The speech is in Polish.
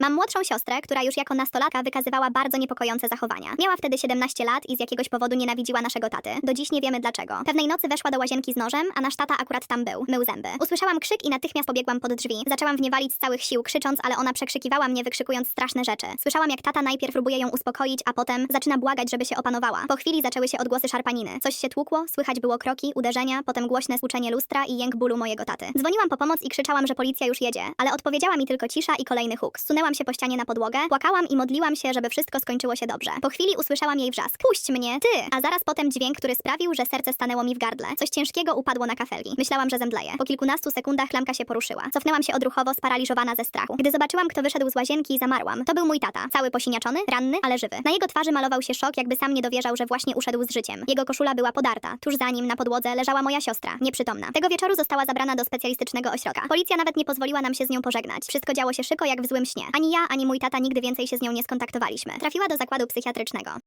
Mam młodszą siostrę, która już jako nastolatka wykazywała bardzo niepokojące zachowania. Miała wtedy 17 lat i z jakiegoś powodu nienawidziła naszego taty. Do dziś nie wiemy dlaczego. Pewnej nocy weszła do łazienki z nożem, a nasz tata akurat tam był. Mył zęby. Usłyszałam krzyk i natychmiast pobiegłam pod drzwi. Zaczęłam w nie walić z całych sił, krzycząc, ale ona przekrzykiwała mnie, wykrzykując straszne rzeczy. Słyszałam, jak tata najpierw próbuje ją uspokoić, a potem zaczyna błagać, żeby się opanowała. Po chwili zaczęły się odgłosy szarpaniny. Coś się tłukło, słychać było kroki, uderzenia, potem głośne stłuczenie lustra i jęk bólu mojego taty. Dzwoniłam po pomoc i krzyczałam, że policja już jedzie, ale odpowiedziała mi tylko cisza i kolejny huk. Się po ścianie na podłogę, płakałam i modliłam się, żeby wszystko skończyło się dobrze. Po chwili usłyszałam jej wrzask. Puść mnie, ty! A zaraz potem dźwięk, który sprawił, że serce stanęło mi w gardle. Coś ciężkiego upadło na kafelki. Myślałam, że zemdleję. Po kilkunastu sekundach klamka się poruszyła. Cofnęłam się odruchowo, sparaliżowana ze strachu. Gdy zobaczyłam, kto wyszedł z łazienki, zamarłam. To był mój tata. Cały posiniaczony, ranny, ale żywy. Na jego twarzy malował się szok, jakby sam nie dowierzał, że właśnie uszedł z życiem. Jego koszula była podarta. Tuż za nim, na podłodze, leżała moja siostra, nieprzytomna. Tego wieczoru została zabrana do specjalistycznego ośrodka. Policja nawet nie pozwoliła nam się z nią pożegnać. Wszystko działo się jak w złym śnie. Ani ja, ani mój tata nigdy więcej się z nią nie skontaktowaliśmy. Trafiła do zakładu psychiatrycznego.